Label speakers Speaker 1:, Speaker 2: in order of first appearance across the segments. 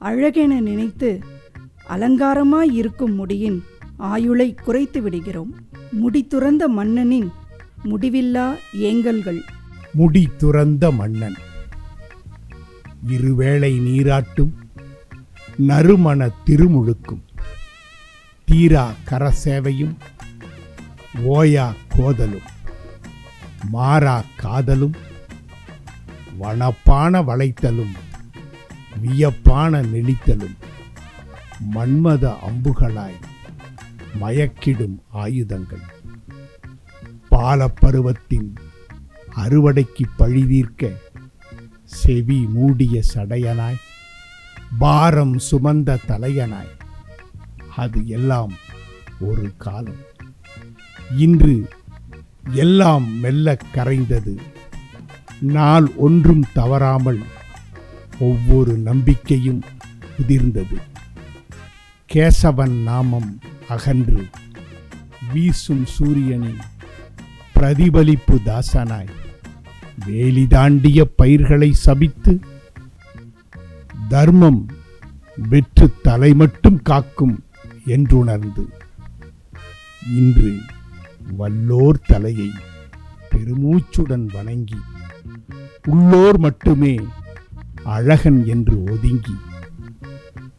Speaker 1: அழகென நினைத்து அலங்காரமாய் இருக்கும் முடியின் ஆயுளை குறைத்து விடுகிறோம். முடி துறந்த மன்னனின் முடிவில்லா ஏங்கல்கள்.
Speaker 2: முடி துறந்த மன்னன். இருவேளை நீராட்டும் நறுமண திருமுழுக்கும். தீரா கரசேவையும் ஓயா கோதலும். மாறா காதலும் வனப்பான வளைத்தலும். வியப்பான நெளித்தலும் மன்மத அம்புகளாய் மயக்கிடும் ஆயுதங்கள். பாலப்பருவத்தின் அறுவடைக்கு பழிதீர்க்க செவி மூடிய சடையனாய் பாரம் சுமந்த தலையனாய் அது எல்லாம் ஒரு காலம். இன்று எல்லாம் மெல்ல கரைந்தது நாள் ஒன்றும் தவறாமல் ஒவ்வொரு நம்பிக்கையும் உதிர்ந்தது. கேசவன் நாமம் அகன்று வீசும் சூரியனின் பிரதிபலிப்பு தாசனாய் வேலி தாண்டிய பயிர்களை சபித்து தர்மம் வெற்று தலை மட்டும் காக்கும் என்றுணர்ந்து இன்று வல்லோர் தலையை பெருமூச்சுடன் வணங்கி உள்ளோர் மட்டுமே அழகன் என்று ஒதுங்கி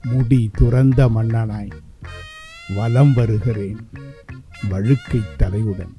Speaker 2: முடி துறந்த மன்னனாய் வலம் வருகிறேன் வழுக்கை தலையுடன்.